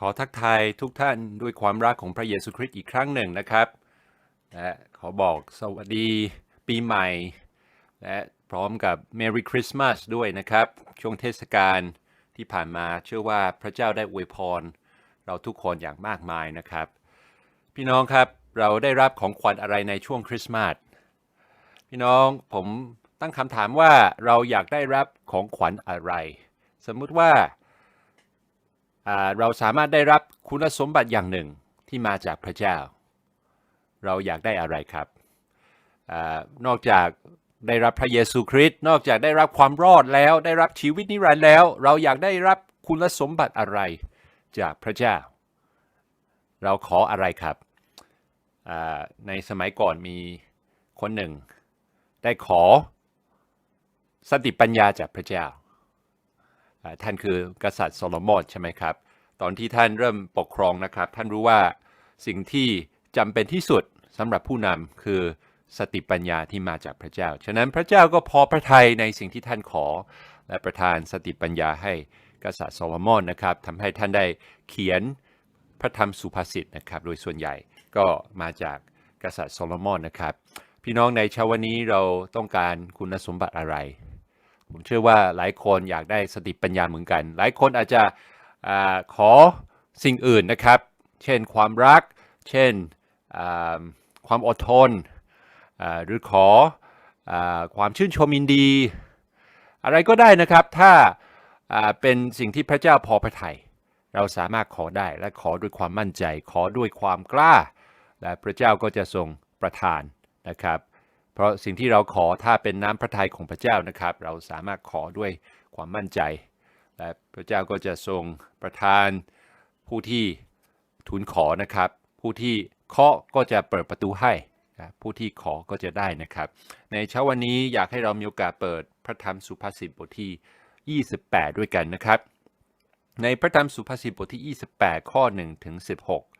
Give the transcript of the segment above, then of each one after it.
ขอทักทายทุกท่านด้วยความรักของพระเยซูคริสต์อีกครั้งหนึ่งนะครับและขอบอกสวัสดีปีใหม่ และพร้อมกับ Merry Christmas ด้วยนะครับ ช่วงเทศกาลที่ผ่านมาเชื่อว่าพระเจ้าได้อวยพร เราทุกคนอย่างมากมายนะครับ พี่น้องครับเราได้รับของขวัญอะไรในช่วงคริสต์มาสพี่น้องผมตั้งคำถามว่าเราอยากได้รับของขวัญอะไร สมมุติว่าอ่า เราสามารถได้รับคุณสมบัติอย่างหนึ่งที่มาจากพระเจ้า เราอยากได้อะไรครับอนอกจากได้รับพระเยซูคริสต์นอกจากได้รับความรอดแล้ว ได้รับชีวิตนิรันดร์แล้ว เราอยากได้รับคุณสมบัติอะไรจากพระเจ้า เราขออะไรครับในสมัยก่อนมีคนหนึ่ง ได้ขอสติปัญญาจากพระเจ้า ท่านคือกษัตริย์โซโลมอนใช่ไหมครับ ตอนที่ท่านเริ่มปกครองนะครับ ท่านรู้ว่าสิ่งที่จำเป็นที่สุดสำหรับผู้นำคือสติปัญญาที่มาจากพระเจ้า ฉะนั้นพระเจ้าก็พอพระทัยในสิ่งที่ท่านขอ และประทานสติปัญญาให้กษัตริย์โซโลมอนนะครับทำให้ท่านได้เขียนพระธรรมสุภาษิตนะครับ โดยส่วนใหญ่ก็มาจากกษัตริย์โซโลมอนนะครับ พี่น้องในเช้าวันนี้เราต้องการคุณสมบัติอะไร ผมเชื่อว่าหลายคนอยากได้สติปัญญาเหมือนกัน หลายคนอาจจะอขอสิ่งอื่นนะครับ เช่นความรัก เช่นความอดทน หรือขออความชื่นชมยินดี อะไรก็ได้นะครับ ถ้าอ่าเป็นสิ่งที่พระเจ้าพอพระทัยเราสามารถขอได้และขอด้วยความมั่นใจ ขอด้วยความกล้า และพระเจ้าก็จะทรงประทานนะครับ เพราะสิ่งที่เราขอถ้าเป็นน้ำพระทัยของพระเจ้านะครับ เราสามารถขอด้วยความมั่นใจ และพระเจ้าก็จะทรงประทานผู้ที่ทูลขอนะครับ ผู้ที่เคาะก็จะเปิดประตูให้ผู้ที่ขอก็จะได้นะครับ ในเช้าวันนี้อยากให้เรามีโอกาสเปิดพระธรรมสุภาษิตบทที่ 28 ด้วยกันนะครับ ในพระธรรมสุภาษิตบทที่ 28 ข้อ1ถึง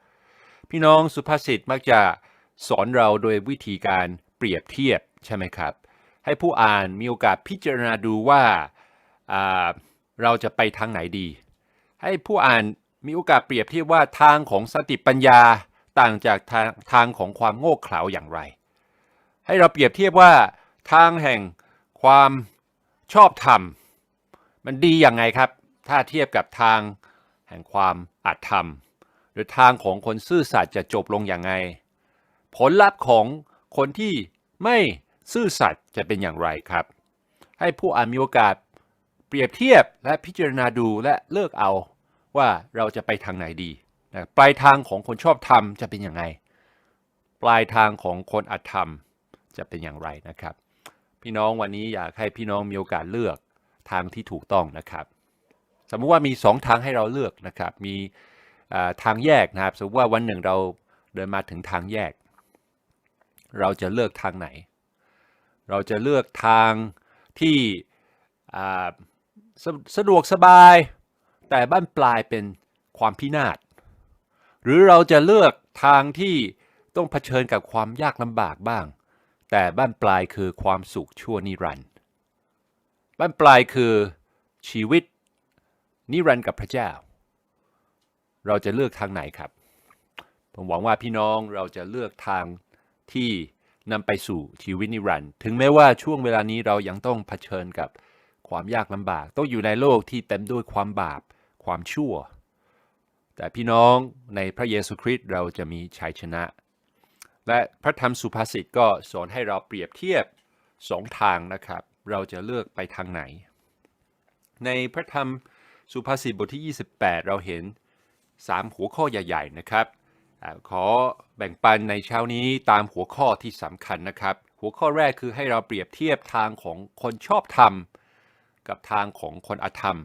16 พี่น้องสุภาษิตมักจะสอนเราโดยวิธีการ เปรียบเทียบใช่ไหมครับ ให้ผู้อ่านมีโอกาสพิจารณาดูว่าเราจะไปทางไหนดี ให้ผู้อ่านมีโอกาสเปรียบเทียบว่าทางของสติปัญญาต่างจากทางทางของความโง่เขลาอย่างไร ให้เราเปรียบเทียบว่าทางแห่งความชอบธรรม มันดีอย่างไงครับ ถ้าเทียบกับทางแห่งความอาธรรม หรือทางของคนซื่อสัตย์จะจบลงอย่างไง ผลลัพธ์ของ คนที่ไม่ซื่อสัตย์จะเป็นอย่างไรครับ ให้ผู้อ่านมีโอกาสเปรียบเทียบและพิจารณาดูและเลือกเอาว่าเราจะไปทางไหนดีนะปลายทางของคนชอบธรรมจะเป็นอย่างไรปลายทางของคนอธรรมจะเป็นอย่างไรนะครับ พี่น้องวันนี้อยากให้พี่น้องมีโอกาสเลือกทางที่ถูกต้องนะครับ สมมุติว่ามีสองทางให้เราเลือกนะครับ มีทางแยกนะครับ สมมติว่าวันหนึ่งเราเดินมาถึงทางแยก เราจะเลือกทางไหน เราจะเลือกทางที่สะสะดวกสบาย แต่บ้านปลายเป็นความพินาศหรือเราจะเลือกทางที่ต้องเผชิญกับความยากลำบากบ้าง แต่บ้านปลายคือความสุขชั่วนิรันดร์บ้านปลายคือชีวิตนิรันดร์กับพระเจ้า เราจะเลือกทางไหนครับ ผมหวังว่าพี่น้องเราจะเลือกทาง ที่นำไปสู่ชีวิตนิรันดร์ถึงแม้ว่าช่วงเวลานี้เรายังต้องเผชิญกับความยากลำบาก ต้องอยู่ในโลกที่เต็มด้วยความบาปความชั่ว แต่พี่น้องในพระเยซูคริสต์เราจะมีชัยชนะ และพระธรรมสุภาษิตก็สอนให้เราเปรียบเทียบสองทางนะครับ เราจะเลือกไปทางไหน ในพระธรรมสุภาษิตบทที่ 28 เราเห็น 3 หัวข้อใหญ่ ๆ นะครับ ขอแบ่งปันในเช้านี้ตามหัวข้อที่สำคัญนะครับ หัวข้อแรกคือให้เราเปรียบเทียบทางของคนชอบธรรม กับทางของคนอธรรม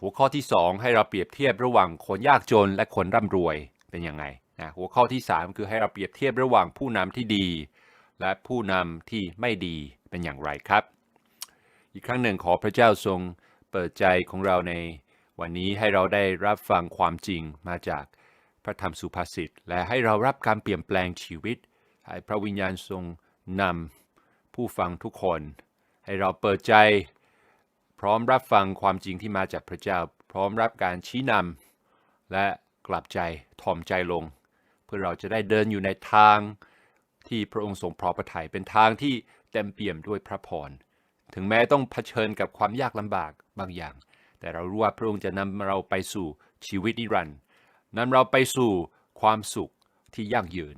หัวข้อที่ 2 ให้เราเปรียบเทียบระหว่างคนยากจนและคนร่ำรวยเป็นยังไงนะหัวข้อที่ 3 คือให้เราเปรียบเทียบระหว่างผู้นำที่ดี และผู้นำที่ไม่ดีเป็นอย่างไรครับ อีกครั้งหนึ่งขอพระเจ้าทรงเปิดใจของเราในวันนี้ให้เราได้รับฟังความจริงมาจาก พระธรรมสุภาษิต และให้เรารับการเปลี่ยนแปลงชีวิต ให้พระวิญญาณทรงนำผู้ฟังทุกคน ให้เราเปิดใจ พร้อมรับฟังความจริงที่มาจากพระเจ้า พร้อมรับการชี้นำและกลับใจถ่อมใจลง เพื่อเราจะได้เดินอยู่ในทางที่พระองค์ทรงพอพระทัยเป็นทางที่เต็มเปี่ยมด้วยพระพรถึงแม้ต้องเผชิญกับความยากลำบากบางอย่าง แต่เรารู้ว่าพระองค์จะนำเราไปสู่ชีวิตนิรันดร์ นำเราไปสู่ความสุขที่ยั่งยืน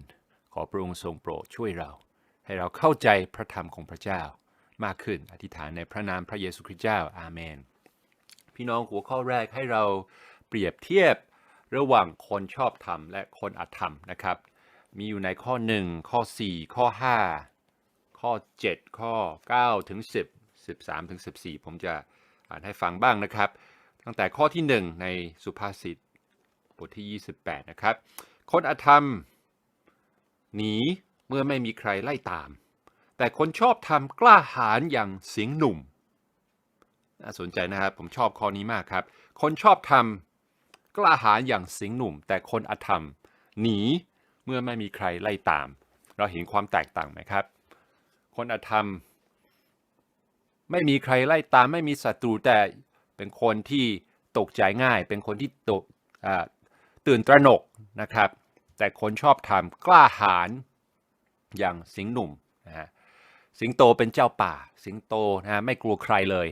ขอพระองค์ทรงโปรดช่วยเรา ให้เราเข้าใจพระธรรมของพระเจ้า มากขึ้นอธิษฐานในพระนามพระเยซูคริสต์เจ้าอาเมน พี่น้องหัวข้อแรกให้เราเปรียบเทียบระหว่างคนชอบธรรมและคนอธรรมนะครับ มีอยู่ในข้อ 1 ข้อ 4 ข้อ 5 ข้อ 7 ข้อ9ถึง10 13ถึง14 ผมจะอ่านให้ฟังบ้างนะครับ ตั้งแต่ข้อที่ 1 ในสุภาษิต บทที่ 28 นะครับ คนอธรรม หนีเมื่อไม่มีใครไล่ตาม แต่คนชอบธรรมกล้าหาญอย่างเสียงหนุ่ม น่าสนใจนะครับ ผมชอบข้อนี้มากครับ คนชอบธรรมกล้าหาญอย่างเสียงหนุ่ม แต่คนอธรรม หนีเมื่อไม่มีใครไล่ตาม เราเห็นความแตกต่างไหมครับ คนอธรรม ไม่มีใครไล่ตาม ไม่มีศัตรูแต่เป็นคนที่ตกใจง่าย เป็นคนที่ตก ตื่นตระหนกนะครับ แต่คนชอบธรรมกล้าหาญอย่างสิงหนุ่มนะฮะสิงโตเป็นเจ้าป่า สิงโตนะฮะไม่กลัวใครเลย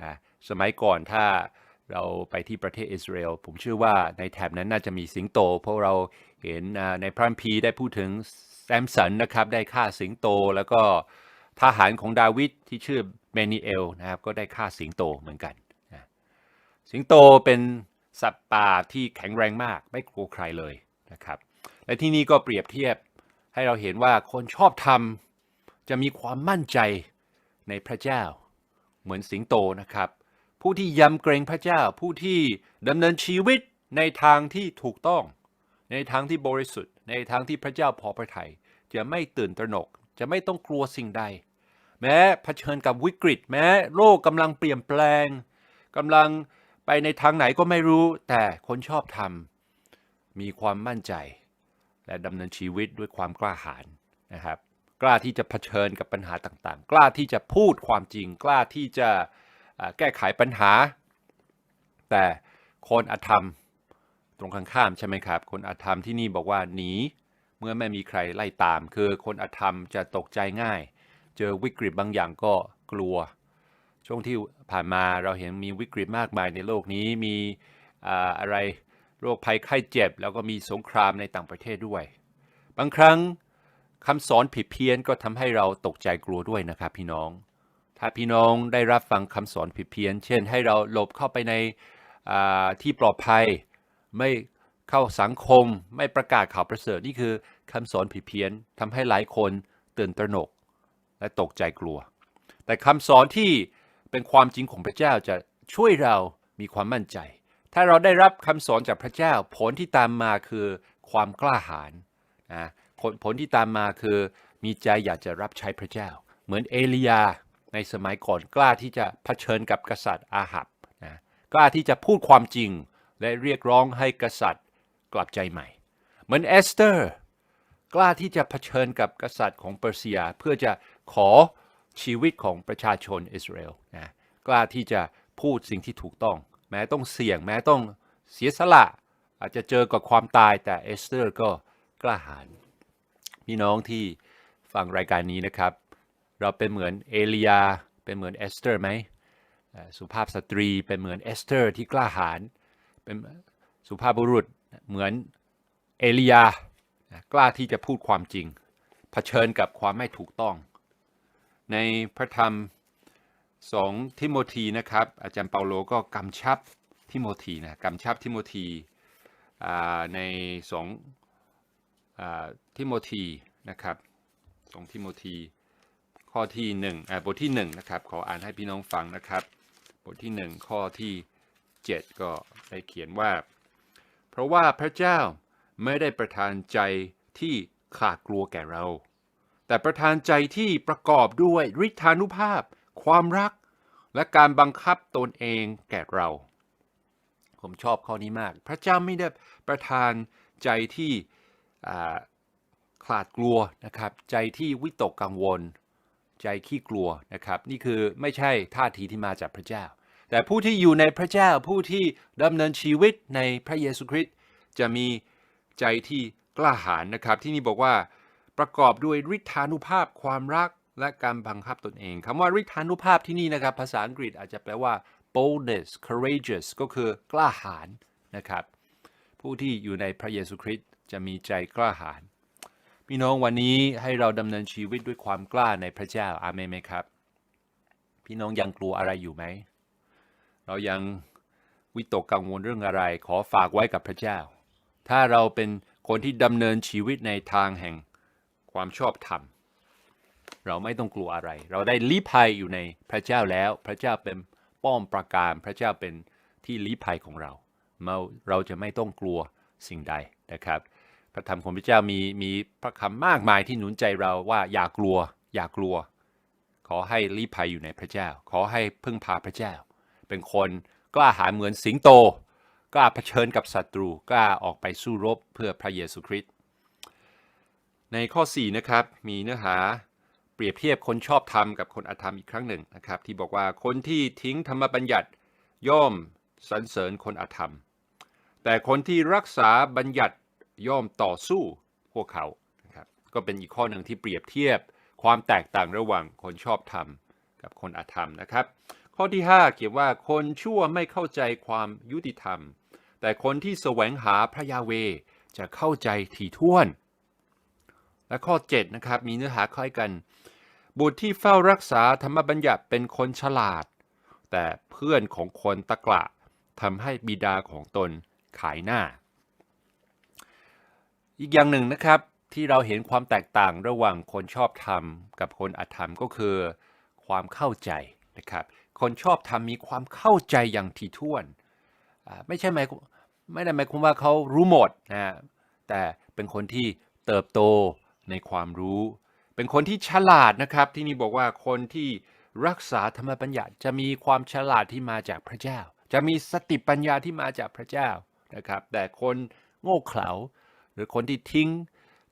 นะสมัยก่อนถ้าเราไปที่ประเทศอิสราเอลผมเชื่อว่าในแถบนั้นน่าจะมีสิงโต เพราะเราเห็นในพระคัมภีร์ได้พูดถึงแซมสันนะครับได้ฆ่าสิงโตแล้วก็ทหารของดาวิดที่ชื่อเมนีเอลนะครับก็ได้ฆ่าสิงโตเหมือนกันนะสิงโตเป็น สัตว์ป่าที่แข็งแรงมากไม่กลัวใครเลยนะครับ และที่นี่ก็เปรียบเทียบให้เราเห็นว่าคนชอบธรรมจะมีความมั่นใจในพระเจ้า เหมือนสิงโตนะครับ ผู้ที่ยำเกรงพระเจ้า ผู้ที่ดำเนินชีวิตในทางที่ถูกต้อง ในทางที่บริสุทธิ์ ในทางที่พระเจ้าพอพระทยัยจะไม่ตื่นตระหนก จะไม่ต้องกลัวสิ่งใด แม้เผชิญกับวิกฤต แม้โลกกำลังเปลี่ยนแปลงกำลัง ไปในทางไหนก็ไม่รู้ แต่คนชอบธรรมมีความมั่นใจ และดำเนินชีวิตด้วยความกล้าหาญนะครับ กล้าที่จะเผชิญกับปัญหาต่างๆ กล้าที่จะพูดความจริง กล้าที่จะแก้ไขปัญหา แต่คนอธรรมตรงข้างข้ามใช่ไหมครับ คนอธรรมที่นี่บอกว่าหนีเมื่อไม่มีใครไล่ตาม คือคนอธรรมจะตกใจง่าย เจอวิกฤตบางอย่างก็กลัว ช่วงที่ผ่านมาเราเห็นมีวิกฤตมากมายในโลกนี้มีอะไรโรคภัยไข้เจ็บ แล้วก็มีสงครามในต่างประเทศด้วย บางครั้งคำสอนผิดเพี้ยนก็ทำให้เราตกใจกลัวด้วยนะครับพี่น้อง ถ้าพี่น้องได้รับฟังคำสอนผิดเพี้ยน เช่น ให้เราหลบเข้าไปในที่ปลอดภัย ไม่เข้าสังคม ไม่ประกาศข่าวประเสริฐนี่คือคำสอนผิดเพี้ยนทำให้หลายคนตื่นตระหนก และตกใจกลัว แต่คำสอนที่ เป็นความจริงของพระเจ้าจะช่วยเรามีความมั่นใจ ถ้าเราได้รับคำสอนจากพระเจ้า ผลที่ตามมาคือความกล้าหาญนะผลที่ตามมาคือมีใจอยากจะรับใช้พระเจ้า เหมือนเอลียาในสมัยก่อนกล้าที่จะเผชิญกับกษัตริย์อาหับนะกล้าที่จะพูดความจริง และเรียกร้องให้กษัตริย์กลับใจใหม่ เหมือนเอสเตอร์ กล้าที่จะเผชิญกับกษัตริย์ของเปอร์เซียเพื่อจะขอ ชีวิตของประชาชนอิสราเอลนะกล้าที่จะพูดสิ่งที่ถูกต้อง แม้ต้องเสี่ยง แม้ต้องเสียสละ อาจจะเจอกับความตายแต่เอสเตอร์ก็กล้าหาญพี่น้องที่ฟังรายการนี้นะครับ เราเป็นเหมือนเอลียา เป็นเหมือนเอสเตอร์ไหมสุภาพสตรีเป็นเหมือนเอสเตอร์ที่กล้าหาญเป็นสุภาพบุรุษเหมือนเอลียากล้าที่จะพูดความจริงเผชิญกับความไม่ถูกต้อง ในพระธรรมสองทิโมธีนะครับ อาจารย์เปาโลก็กำชับทิโมธีนะกำชับทิโมธีในสองอทิโมธีนะครับสองทิโมธีข้อที่หนึ่งอ่าบทที่หนึ่งนะครับขออ่านให้พี่น้องฟังนะครับ บทที่หนึ่งข้อที่เจ็ดก็ได้เขียนว่า เพราะว่าพระเจ้าไม่ได้ประทานใจที่ขาดกลัวแก่เรา แต่ประทานใจที่ประกอบด้วยฤทธานุภาพ ความรัก และการบังคับตนเองแก่เรา ผมชอบข้อนี้มาก พระเจ้าไม่ได้ประทานใจที่ขลาดกลัวนะครับ ใจที่วิตกกังวล ใจขี้กลัวนะครับ นี่คือไม่ใช่ท่าทีที่มาจากพระเจ้า แต่ผู้ที่อยู่ในพระเจ้าผู้ที่ดำเนินชีวิตในพระเยซูคริสต์จะมีใจที่กล้าหาญนะครับ ที่นี่บอกว่า ประกอบด้วยฤทธานุภาพความรักและการบังคับตนเองคำว่าฤทธานุภาพที่นี่นะครับ ภาษาอังกฤษอาจจะแปลว่า boldness courageous ก็คือกล้าหาญนะครับ ผู้ที่อยู่ในพระเยซูคริสต์จะมีใจกล้าหาญพี่น้องวันนี้ให้เราดำเนินชีวิตด้วยความกล้าในพระเจ้าอาเมนไหมครับ พี่น้องยังกลัวอะไรอยู่ไหม เรายังวิตกกังวลเรื่องอะไร ขอฝากไว้กับพระเจ้า ถ้าเราเป็นคนที่ดำเนินชีวิตในทางแห่ง ความชอบธรรม เราไม่ต้องกลัวอะไร เราได้ลี้ภัยอยู่ในพระเจ้าแล้ว พระเจ้าเป็นป้อมปราการ พระเจ้าเป็นที่ลี้ภัยของเราเรา เราจะไม่ต้องกลัวสิ่งใดนะครับ พระธรรมของพระเจ้ามีมีพระคำมากมายที่หนุนใจเราว่าอย่ากลัว อย่ากลัว ขอให้ลี้ภัยอยู่ในพระเจ้า ขอให้พึ่งพาพระเจ้า เป็นคนกล้าหาญเหมือนสิงโต กล้าเผชิญกับศัตรู กล้าออกไปสู้รบเพื่อพระเยซูคริสต์ ในข้อ 4 นะครับ มีเนื้อหาเปรียบเทียบคนชอบธรรมกับคนอธรรมอีกครั้งหนึ่งนะครับ ที่บอกว่าคนที่ทิ้งธรรมบัญญัติย่อมสรรเสริญคนอธรรม แต่คนที่รักษาบัญญัติย่อมต่อสู้พวกเขานะครับก็เป็นอีกข้อหนึ่งที่เปรียบเทียบความแตกต่างระหว่างคนชอบธรรมกับคนอธรรมนะครับ ข้อที่ 5 เขียนว่าคนชั่วไม่เข้าใจความยุติธรรม แต่คนที่แสวงหาพระยาเวจะเข้าใจถี่ถ้วน และข้อ7นะครับมีเนื้อหาคล้ายกัน บุตรที่เฝ้ารักษาธรรมบัญญัติเป็นคนฉลาด แต่เพื่อนของคนตะกละทำให้บิดาของตนขายหน้า อีกอย่างหนึ่งนะครับที่เราเห็นความแตกต่างระหว่างคนชอบธรรม กับคนอธรรมก็คือ ความเข้าใจนะครับคนชอบธรรมมีความเข้าใจอย่างถี่ถ้วน ไม่ใช่หมายไม่ได้หมายความว่าเขารู้หมดนะแต่เป็นคนที่เติบโต ในความรู้ เป็นคนที่ฉลาดนะครับ ที่นี่บอกว่าคนที่รักษาธรรมบัญญัติจะมีความฉลาดที่มาจากพระเจ้า จะมีสติปัญญาที่มาจากพระเจ้านะครับ แต่คนโง่เขลาหรือคนที่ทิ้ง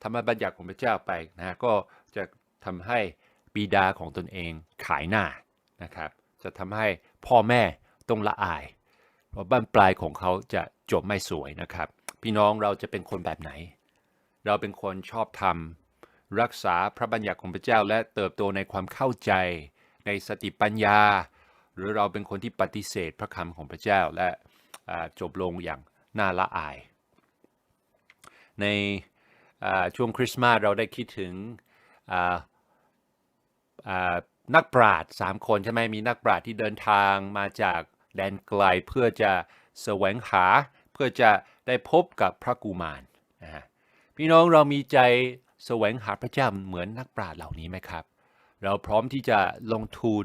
ธรรมบัญญัติของพระเจ้าไปนะก็จะทำให้บิดาของตนเองขายหน้านะครับ จะทำให้พ่อแม่ต้องละอาย เพราะบ้านปลายของเขาจะจบไม่สวยนะครับ พี่น้องเราจะเป็นคนแบบไหน เราเป็นคนชอบธร รักษาพระบัญญัติของพระเจ้าและเติบโตในความเข้าใจในสติปัญญา หรือเราเป็นคนที่ปฏิเสธพระคำของพระเจ้าและจบลงอย่างน่าละอาย ในช่วงคริสต์มาสเราได้คิดถึงนักปราชญ์สามคนใช่ไหมมีนักปราชญ์ที่เดินทางมาจากแดนไกลเพื่อจะแสวงหาเพื่อจะได้พบกับพระกุมารนะฮะพี่น้องเรามีใจ แสวงหาพระเจ้าเหมือนนักปราชญ์เหล่านี้ไหมครับ เราพร้อมที่จะลงทุน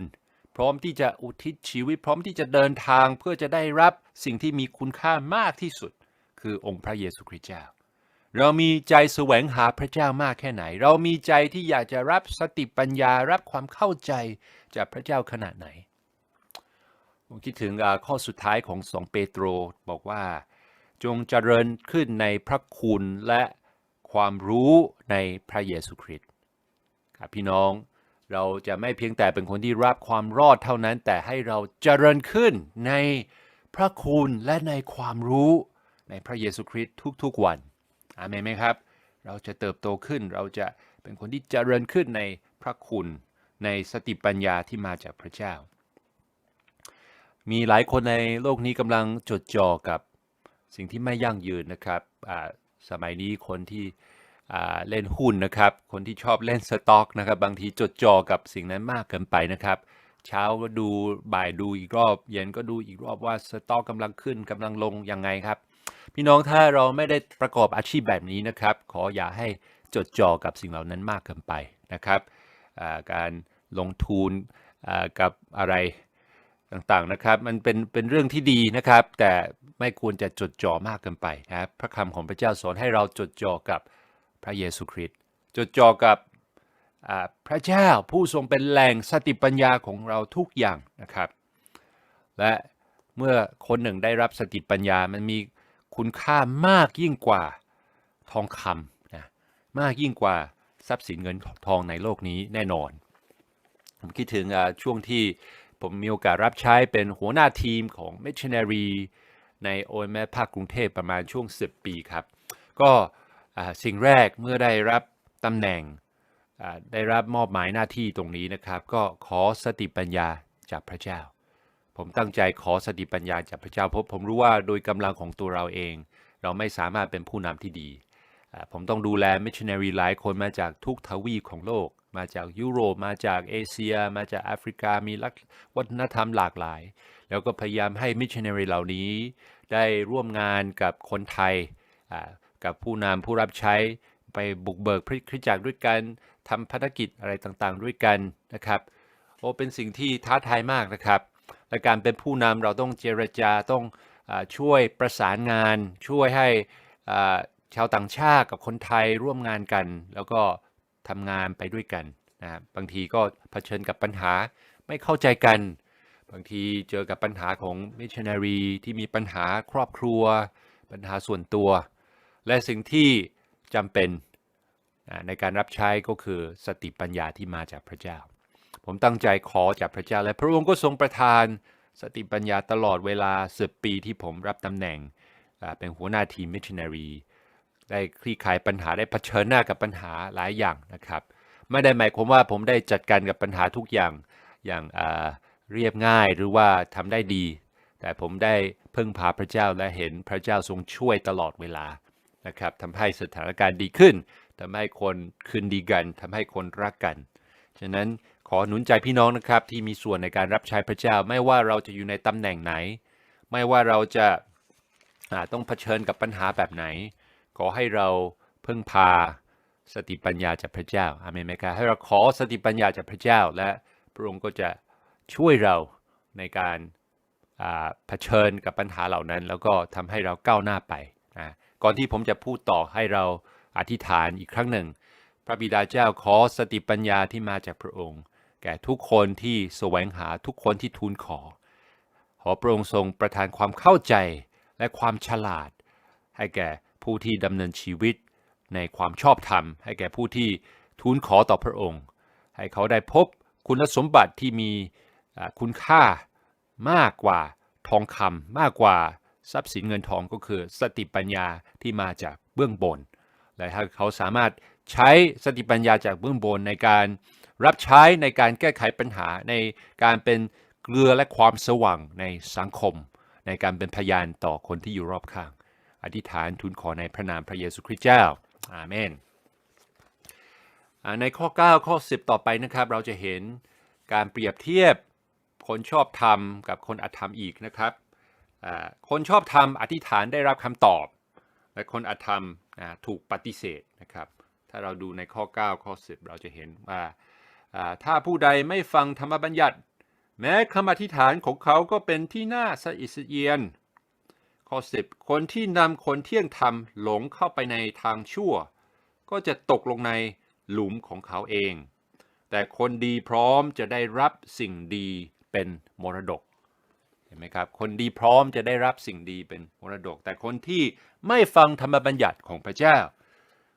พร้อมที่จะอุทิศชีวิต พร้อมที่จะเดินทางเพื่อจะได้รับสิ่งที่มีคุณค่ามากที่สุด คือองค์พระเยซูคริสต์เจ้า เรามีใจแสวงหาพระเจ้ามากแค่ไหน เรามีใจที่อยากจะรับสติปัญญารับความเข้าใจจากพระเจ้าขนาดไหนผมคิดถึงข้อสุดท้ายของสองเปโตรบอกว่า จงเจริญขึ้นในพระคุณและ ความรู้ในพระเยซูคริสต์ครับพี่น้องเราจะไม่เพียงแต่เป็นคนที่รับความรอดเท่านั้น แต่ให้เราเจริญขึ้นในพระคุณและในความรู้ในพระเยซูคริสต์ทุกๆวันอาเมนไหมครับ เราจะเติบโตขึ้นเราจะเป็นคนที่เจริญขึ้นในพระคุณในสติปัญญาที่มาจากพระเจ้า มีหลายคนในโลกนี้กำลังจดจ่อกับสิ่งที่ไม่ยั่งยืนนะครับอ่า สมัยนี้คนที่เล่นหุ้นนะครับ คนที่ชอบเล่นสต็อกนะครับ บางทีจดจ่อกับสิ่งนั้นมากเกินไปนะครับ เช้าก็ดูบ่ายดูอีกรอบ เย็นก็ดูอีกรอบว่าสต็อกกำลังขึ้นกำลังลงยังไงครับ พี่น้องถ้าเราไม่ได้ประกอบอาชีพแบบนี้นะครับ ขออย่าให้จดจ่อกับสิ่งเหล่านั้นมากเกินไปนะครับการลงทุนกับอะไร ต่างๆนะครับมันเป็นเป็นเรื่องที่ดีนะครับ แต่ไม่ควรจะจดจ่อมากเกินไปนะครับพระคำของพระเจ้าสอนให้เราจดจ่อกับพระเยซูคริสต์จดจ่อกับพระเจ้าผู้ทรงเป็นแหล่งสติปัญญาของเราทุกอย่างนะครับ และเมื่อคนหนึ่งได้รับสติปัญญามันมีคุณค่ามากยิ่งกว่าทองคำนะมากยิ่งกว่าทรัพย์สินเงินทองในโลกนี้แน่นอน ผมคิดถึงช่วงที่ ผมมีโอกาสรับใช้เป็นหัวหน้าทีมของ Missionary ใน OMS ภาคกรุงเทพประมาณช่วง 10 ปีครับ ก็สิ่งแรกเมื่อได้รับตำแหน่งได้รับมอบหมายหน้าที่ตรงนี้นะครับ ก็ขอสติปัญญาจากพระเจ้า ผมตั้งใจขอสติปัญญาจากพระเจ้าเพราะผมรู้ว่าโดยกำลังของตัวเราเอง เราไม่สามารถเป็นผู้นำที่ดี ผมต้องดูแลมิชชันนารีหลายคนมาจากทุกทวีปของโลก มาจากยุโรปมาจากเอเชีย มาจากแอฟริกามีวัฒนธรรมหลากหลาย แล้วก็พยายามให้มิชชันนารีเหล่านี้ ได้ร่วมงานกับคนไทยกับผู้นำผู้รับใช้ไปบุกเบิกพระคริสตจักรด้วยกันทำภารกิจอะไรต่างๆ ด้วยกันนะครับโอ้เป็นสิ่งที่ท้าทายมากนะครับ และการเป็นผู้นำเราต้องเจรจาต้องอช่วยประสานงาน ช่วยให้ชาวต่างชาติกับคนไทยร่วมงานกัน แล้วก็ ทำงานไปด้วยกันนะครับบางทีก็เผชิญกับปัญหาไม่เข้าใจกัน บางทีเจอกับปัญหาของมิชชันนารีที่มีปัญหาครอบครัว ปัญหาส่วนตัว และสิ่งที่จำเป็นในการรับใช้ก็คือสติปัญญาที่มาจากพระเจ้า ผมตั้งใจขอจากพระเจ้าและพระองค์ก็ทรงประทานสติปัญญาตลอดเวลาสิบปีที่ผมรับตำแหน่งเป็นหัวหน้าทีมมิชชันนารี ได้คลี่คลายปัญหาได้เผชิญหน้ากับปัญหาหลายอย่างนะครับ ไม่ได้หมายความว่าผมได้จัดการกับปัญหาทุกอย่างอย่างเรียบง่ายหรือว่าทำได้ดี แต่ผมได้พึ่งพาพระเจ้าและเห็นพระเจ้าทรงช่วยตลอดเวลานะครับทำให้สถานการณ์ดีขึ้นทำให้คนคืนดีกันทำให้คนรักกัน ฉะนั้นขอหนุนใจพี่น้องนะครับที่มีส่วนในการรับใช้พระเจ้า ไม่ว่าเราจะอยู่ในตำแหน่งไหน ไม่ว่าเราจะต้องเผชิญกับปัญหาแบบไหน ขอให้เราพึ่งพาสติปัญญาจากพระเจ้าอาเมนไหมครับให้เราขอสติปัญญาจากพระเจ้า และพระองค์ก็จะช่วยเราในการเผชิญกับปัญหาเหล่านั้น แล้วก็ทำให้เราก้าวหน้าไปนะก่อนที่ผมจะพูดต่อให้เราอธิษฐานอีกครั้งหนึ่ง พระบิดาเจ้าขอสติปัญญาที่มาจากพระองค์ แก่ทุกคนที่แสวงหาทุกคนที่ทูลขอ ขอพระองค์ทรงประทานความเข้าใจและความฉลาด ให้แก่ ผู้ที่ดำเนินชีวิตในความชอบธรรม ให้แก่ผู้ที่ทูลขอต่อพระองค์ ให้เขาได้พบคุณสมบัติที่มีคุณค่ามากกว่าทองคำมากกว่าทรัพย์สินเงินทองก็คือสติปัญญาที่มาจากเบื้องบน และถ้าเขาสามารถใช้สติปัญญาจากเบื้องบนในการรับใช้ในการแก้ไขปัญหาในการเป็นเกลือและความสว่างในสังคม ในการเป็นพยานต่อคนที่อยู่รอบข้าง อธิษฐานทูลขอในพระนามพระเยซูคริสต์เจ้า อาเมน ในข้อ 9 ข้อ 10 ต่อไปนะครับ เราจะเห็นการเปรียบเทียบคนชอบธรรมกับคนอธรรมอีกนะครับ คนชอบธรรมอธิษฐานได้รับคำตอบ และคนอธรรมถูกปฏิเสธนะครับ ถ้าเราดูในข้อ 9 ข้อ 10 เราจะเห็นว่าอ่าถ้าผู้ใดไม่ฟังธรรมบัญญัติ แม้คำอธิษฐานของเขาก็เป็นที่น่าสะอิดสะเอียน ข้อ 10 คนที่นำคนเที่ยงธรรมหลงเข้าไปในทางชั่ว ก็จะตกลงในหลุมของเขาเอง แต่คนดีพร้อมจะได้รับสิ่งดีเป็นมรดกเห็นไหมครับ คนดีพร้อมจะได้รับสิ่งดีเป็นมรดก แต่คนที่ไม่ฟังธรรมบัญญัติของพระเจ้า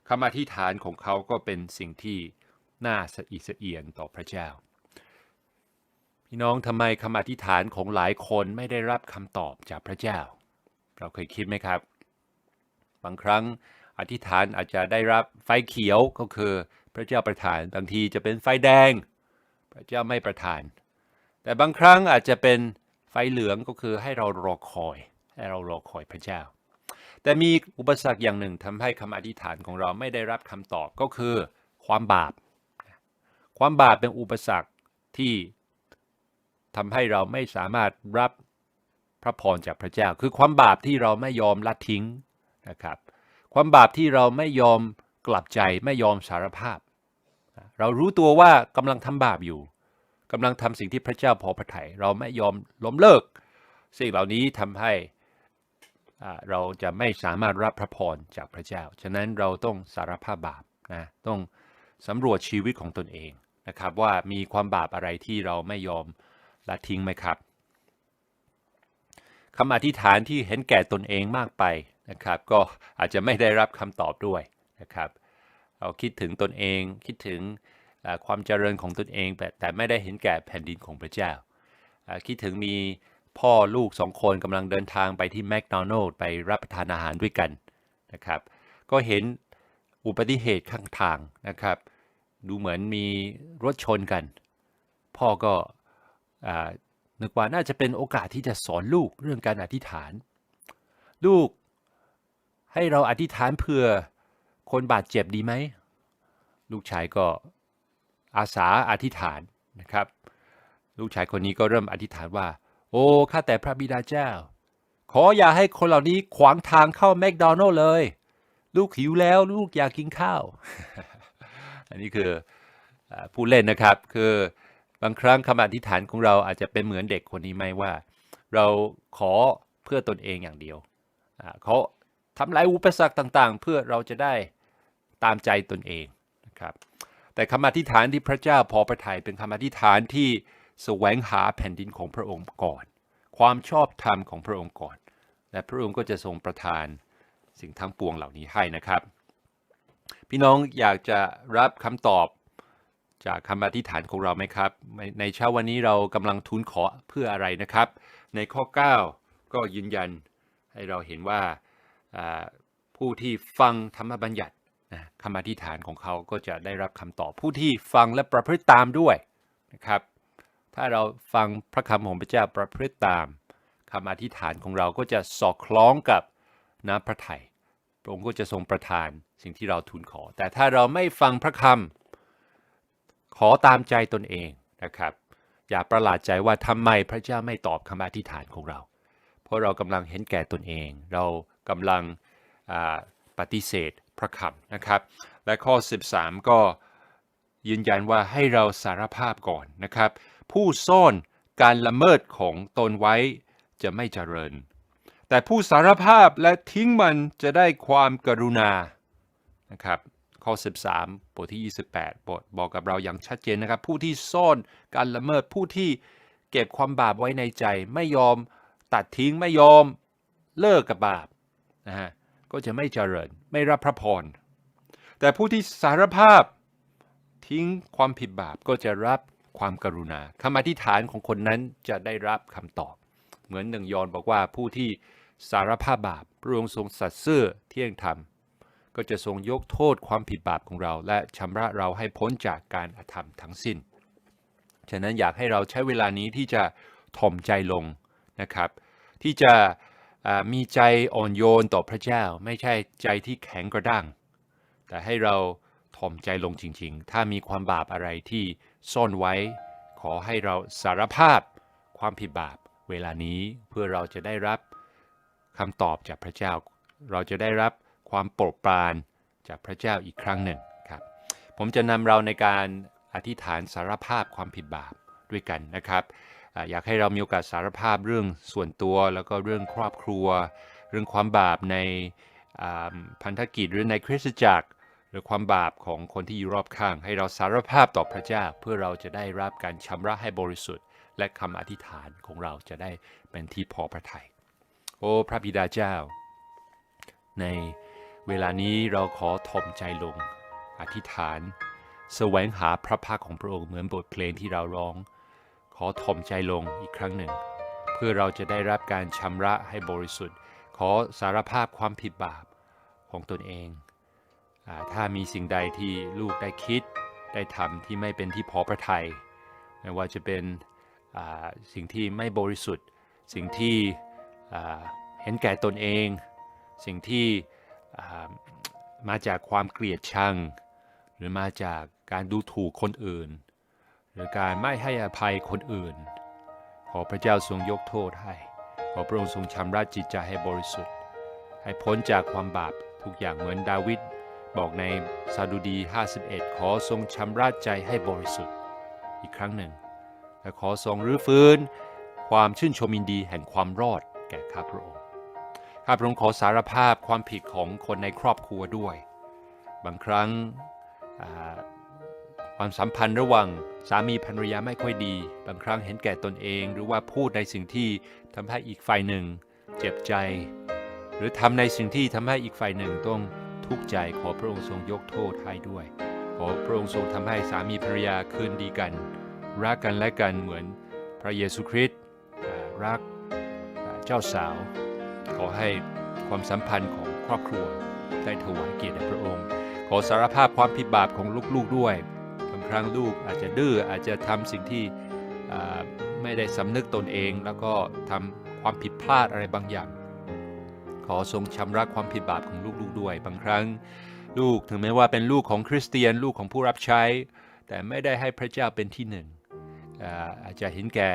คำอธิษฐานของเขาก็เป็นสิ่งที่น่าสะอิดสะเอียนต่อพระเจ้า พี่น้องทำไมคำอธิษฐานของหลายคนไม่ได้รับคำตอบจากพระเจ้า เราเคยคิดไหมครับ บางครั้งอธิษฐานอาจจะได้รับไฟเขียวก็คือพระเจ้าประทาน บางทีจะเป็นไฟแดง พระเจ้าไม่ประทาน แต่บางครั้งอาจจะเป็นไฟเหลืองก็คือให้เรารอคอย ให้เรารอคอยพระเจ้า แต่มีอุปสรรคอย่างหนึ่งทำให้คำอธิษฐานของเราไม่ได้รับคำตอบก็คือความบาป ความบาปเป็นอุปสรรคที่ทำให้เราไม่สามารถรับ พระพรจากพระเจ้า คือความบาปที่เราไม่ยอมละทิ้งนะครับ ความบาปที่เราไม่ยอมกลับใจไม่ยอมสารภาพ เรารู้ตัวว่ากำลังทำบาปอยู่กำลังทำสิ่งที่พระเจ้าพอพระทัยเราไม่ยอมล้มเลิก สิ่งเหล่านี้ทำให้เราจะไม่สามารถรับพระพรจากพระเจ้า ฉะนั้นเราต้องสารภาพบาปนะต้องสำรวจชีวิตของตนเองนะครับว่ามีความบาปอะไรที่เราไม่ยอมละทิ้งไหมครับ คำอธิษฐานที่เห็นแก่ตนเองมากไปนะครับ ก็อาจจะไม่ได้รับคำตอบด้วยนะครับ เราคิดถึงตนเองคิดถึงความเจริญของตนเอง แต่แต่ไม่ได้เห็นแก่แผ่นดินของพระเจ้า คิดถึงมีพ่อลูกสองคนกำลังเดินทางไปที่แม d โดนัล s ไปรับประทานอาหารด้วยกันนะครับ ก็เห็นอุบัติเหตุข้างทางนะครับ ดูเหมือนมีรถชนกัน พ่อก็ นึกว่าน่าจะเป็นโอกาสที่จะสอนลูกเรื่องการอธิษฐาน ลูก ให้เราอธิษฐานเพื่อคนบาดเจ็บดีไหม ลูกชายก็อาสาอธิษฐานนะครับ ลูกชายคนนี้ก็เริ่มอธิษฐานว่า โอ้ข้าแต่พระบิดาเจ้า ขออย่าให้คนเหล่านี้ขวางทางเข้าแม d โดนัลเลย ลูกหิวแล้วลูกอยากกินข้าว อันนี้คือผู้เล่นนะครับคือ บางครั้งคำอธิษฐานของเราอาจจะเป็นเหมือนเด็กคนนี้ไหมว่า เราขอเพื่อตนเองอย่างเดียวเขาทำลายอุปสรรคต่างๆ เพื่อเราจะได้ตามใจตนเองนะครับแต่คำอธิษฐานที่พระเจ้าพอประทัยเป็นคำอธิษฐานที่แสวงหาแผ่นดินของพระองค์ก่อน ความชอบธรรมของพระองค์ก่อน และพระองค์ก็จะทรงประทานสิ่งทั้งปวงเหล่านี้ให้นะครับ พี่น้องอยากจะรับคำตอบ จากคำอธิษฐานของเราไหมครับ ในเช้าวันนี้เรากำลังทูลขอเพื่ออะไรนะครับ ในข้อ 9 ก็ยืนยันให้เราเห็นว่าผู้ที่ฟังธรรมบัญญัติคำอธิษฐานของเขาก็จะได้รับคำตอบผู้ที่ฟังและประพฤติตามด้วยนะครับ ถ้าเราฟังพระคำของพระเจ้าประพฤติตามคำอธิษฐานของเราก็จะสอดคล้องกับน้ำพระทัยพระองค์ก็จะทรงประทานสิ่งที่เราทูลขอ แต่ถ้าเราไม่ฟังพระคำ ขอตามใจตนเองนะครับ อย่าประหลาดใจว่าทำไมพระเจ้าไม่ตอบคำอธิษฐานของเรา เพราะเรากำลังเห็นแก่ตนเอง เรากำลังปฏิเสธพระคำนะครับ และข้อ 13 ก็ยืนยันว่าให้เราสารภาพก่อนนะครับ ผู้ซ่อนการละเมิดของตนไว้จะไม่เจริญ แต่ผู้สารภาพและทิ้งมันจะได้ความกรุณานะครับ ข้อ 13 บทที่ 28 บทบอกกับเราอย่างชัดเจนนะครับ ผู้ที่ซ่อนการละเมิดผู้ที่เก็บความบาปไว้ในใจ ไม่ยอมตัดทิ้งไม่ยอมเลิกกับบาปนะฮะก็จะไม่เจริญไม่รับพระพร แต่ผู้ที่สารภาพทิ้งความผิดบาปก็จะรับความกรุณาคำอธิษฐานของคนนั้นจะได้รับคำตอบ เหมือนหนึ่งยอนบอกว่าผู้ที่สารภาพบาปพระองค์ทรงสัตย์ซื่อเที่ยงธรรม ก็จะทรงยกโทษความผิดบาปของเรา และชำระเราให้พ้นจากการอธรรมทั้งสิ้น ฉะนั้นอยากให้เราใช้เวลานี้ที่จะถ่อมใจลงนะครับ ที่จะมีใจอ่อนโยนต่อพระเจ้า ไม่ใช่ใจที่แข็งกระด้าง แต่ให้เราถ่อมใจลงจริงๆ ถ้ามีความบาปอะไรที่ซ่อนไว้ ขอให้เราสารภาพความผิดบาปเวลานี้เพื่อเราจะได้รับคำตอบจากพระเจ้า เราจะได้รับ ความโปรดปรานจากพระเจ้าอีกครั้งหนึ่งครับ ผมจะนำเราในการอธิษฐานสารภาพความผิดบาปด้วยกันนะครับ อยากให้เรามีโอกาสสารภาพเรื่องส่วนตัวแล้วก็เรื่องครอบครัว เรื่องความบาปในพันธกิจหรือในคริสตจักร หรือความบาปของคนที่อยู่รอบข้าง ให้เราสารภาพต่อพระเจ้าเพื่อเราจะได้รับการชำระให้บริสุทธิ์ และคำอธิษฐานของเราจะได้เป็นที่พอพระทยัยโอ้พระบิดาเจ้า ใน เวลานี้เราขอถ่อมใจลง อธิษฐาน แสวงหาพระพักของพระองค์เหมือนบทเพลงที่เราร้อง ขอถ่อมใจลงอีกครั้งหนึ่ง เพื่อเราจะได้รับการชำระให้บริสุทธิ์ ขอสารภาพความผิดบาปของตนเองอถ้ามีสิ่งใดที่ลูกได้คิดได้ทำที่ไม่เป็นที่พอพระทัยไม่ว่าจะเป็นสิ่งที่ไม่บริสุทธิ์ สิ่งที่เห็นแก่ตนเอง สิ่งที่ มาจากความเกลียดชัง หรือมาจากการดูถูกคนอื่น หรือการไม่ให้อภัยคนอื่น ขอพระเจ้าทรงยกโทษให้ ขอพระองค์ทรงชำระจิตใจให้บริสุทธิ์ ให้พ้นจากความบาปทุกอย่างเหมือนดาวิดบอกในซาดูดี 51 ขอทรงชำระใจให้บริสุทธิ์ อีกครั้งหนึ่ง และขอทรงรื้อฟื้น ความชื่นชมยินดีแห่งความรอดแก่ข้าพระองค์ ข้าพระองค์ขอสารภาพความผิดของคนในครอบครัวด้วย บางครั้งความสัมพันธ์ระหว่างสามีภรรยาไม่ค่อยดี บางครั้งเห็นแก่ตนเอง หรือว่าพูดในสิ่งที่ทำให้อีกฝ่ายหนึ่ง เจ็บใจ หรือทำในสิ่งที่ทำให้อีกฝ่ายหนึ่งต้องทุกข์ใจขอพระองค์ทรงยกโทษให้ด้วย ขอพระองค์ทรงทำให้สามีภรรยาคืนดีกัน รักกันและกันเหมือนพระเยซูคริสต์รักเจ้าสาว ขอให้ความสัมพันธ์ของครอบครัวได้ถวายเกียรติแด่พระองค์ ขอสารภาพความผิดบาปของลูกๆด้วยบางครั้งลูกอาจจะดื้ออาจจะทำสิ่งที่ไม่ได้สำนึกตนเอง แล้วก็ทำความผิดพลาดอะไรบางอย่าง ขอทรงชำระความผิดบาปของลูกๆด้วย บางครั้งลูกถึงแม้ว่าเป็นลูกของคริสเตียนลูกของผู้รับใช้ แต่ไม่ได้ให้พระเจ้าเป็นที่หนึ่งอาอาจจะเห็นแก่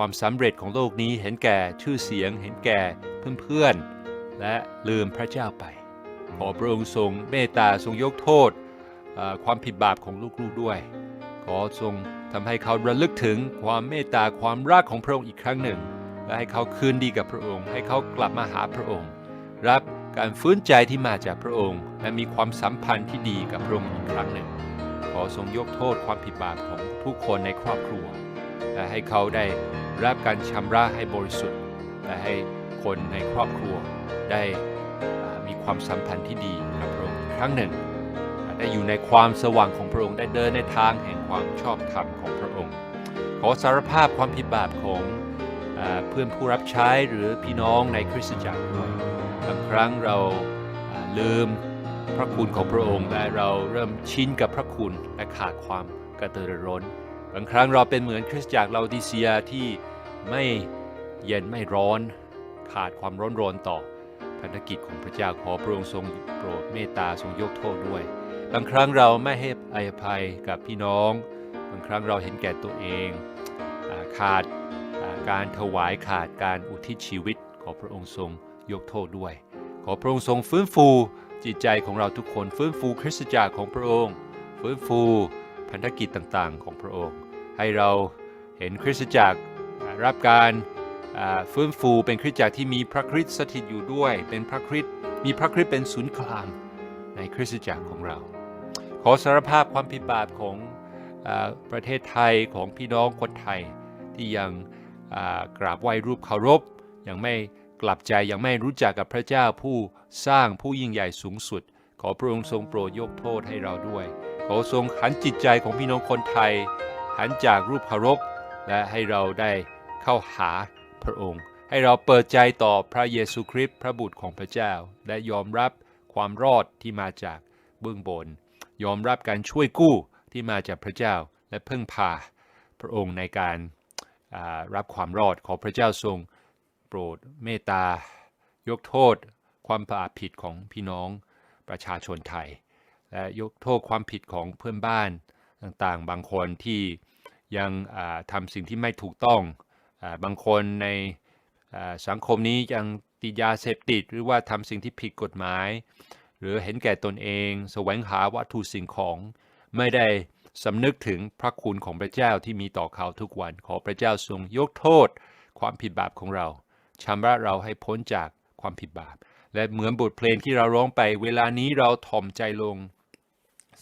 ความสำเร็จของโลกนี้เห็นแก่ชื่อเสียง เห็นแก่เพื่อนๆ และลืมพระเจ้าไป ขอพระองค์ทรงเมตตาทรงยกโทษความผิดบาปของลูกๆด้วย ขอทรงทำให้เขาระลึกถึงความเมตตาความรักของพระองค์อีกครั้งหนึ่ง และให้เขาคืนดีกับพระองค์ ให้เขากลับมาหาพระองค์ รับการฟื้นใจที่มาจากพระองค์ และมีความสัมพันธ์ที่ดีกับพระองค์อีกครั้งหนึ่ง ขอทรงยกโทษความผิดบาปของทุกคนในครอบครัว และให้เขาได้ รับการชำระให้บริสุทธิ์ และให้คนในครอบครัวได้มีความสัมพันธ์ที่ดีกับพระองค์ครั้งหนึ่ง ได้อยู่ในความสว่างของพระองค์ได้เดินในทางแห่งความชอบธรรมของพระองค์ ขอสารภาพความผิดบาปของอเพื่อนผู้รับใช้หรือพี่น้องในคริสตจักรด้วยบางครั้งเราาลืมพระคุณของพระองค์และเราเริ่มชินกับพระคุณและขาดความกระตือรือร้น บางครั้งเราเป็นเหมือนคริสตจักรเราดิเซียที่ ไม่เย็นไม่ร้อนขาดความร้อนรนต่อพันธกิจของพระเจ้าขอพระองค์ทรงโปรดเมตตาทรงยกโทษด้วย บางครั้งเราไม่ให้อภัยกับพี่น้อง บางครั้งเราเห็นแก่ตัวเองอขาดาการถวายขาดการอุทิศชีวิต ขอพระองค์ทรงยกโทษด้วย ขอพระองค์ทรงฟื้นฟูจิตใจของเราทุกคนฟื้นฟูคริสตจักรของพระองค์ ฟื้นฟูพันธกิจต่างๆ ของพระองค์ ให้เราเห็นคริสตจักร รับการฟื้นฟูเป็นคริสตจักรที่มีพระคริสต์สถิตอยู่ด้วย เป็นพระคริสต์มีพระคริสต์เป็นศูนย์กลางในคริสตจักรของเรา ขอสารภาพความผิดบาปของอประเทศไทยของพี่น้องคนไทยที่ยังกราบไหว้รูปเคารพยังไม่กลับใจยังไม่รู้จักกับพระเจ้าผู้สร้างผู้ยิ่งใหญ่สูงสุด ขอพระองค์ทรงโปรดยกโทษให้เราด้วย ขอทรงหันจิตใจของพี่น้องคนไทย หันจากรูปเคารพและให้เราได้ เข้าหาพระองค์ ให้เราเปิดใจต่อพระเยซูคริสต์พระบุตรของพระเจ้า และยอมรับความรอดที่มาจากเบื้องบน ยอมรับการช่วยกู้ที่มาจากพระเจ้า และพึ่งพาพระองค์ในการรับความรอดขอพระเจ้าทรงโปรดเมตตายกโทษความบาปผิดของพี่น้องประชาชนไทย และยกโทษความผิดของเพื่อนบ้านต่างๆ บางคนที่ยังทำสิ่งที่ไม่ถูกต้อง บางคนในสังคมนี้ยังติดยาเสพติดหรือว่าทำสิ่งที่ผิดกฎหมาย หรือเห็นแก่ตนเองแสวงหาวัตถุสิ่งของ ไม่ได้สำนึกถึงพระคุณของพระเจ้าที่มีต่อเขาทุกวันขอพระเจ้าทรงยกโทษ ความผิดบาปของเราชำระเราให้พ้นจากความผิดบาป และเหมือนบทเพลงที่เราร้องไป เวลานี้เราถ่อมใจลง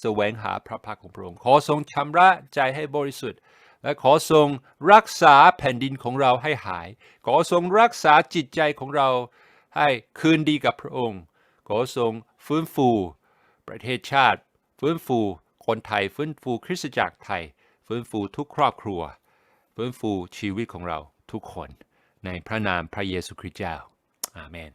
แสวงหาพระพักของพระองค์ขอทรงชำระใจให้บริสุทธิ์ และขอทรงรักษาแผ่นดินของเราให้หาย ขอทรงรักษาจิตใจของเราให้คืนดีกับพระองค์ ขอทรงฟื้นฟู ประเทศชาติ ฟื้นฟูคนไทย ฟื้นฟูคริสตจักรไทย ฟื้นฟูทุกครอบครัว ฟื้นฟูชีวิตของเราทุกคน ในพระนามพระเยซูคริสต์เจ้า อาเมน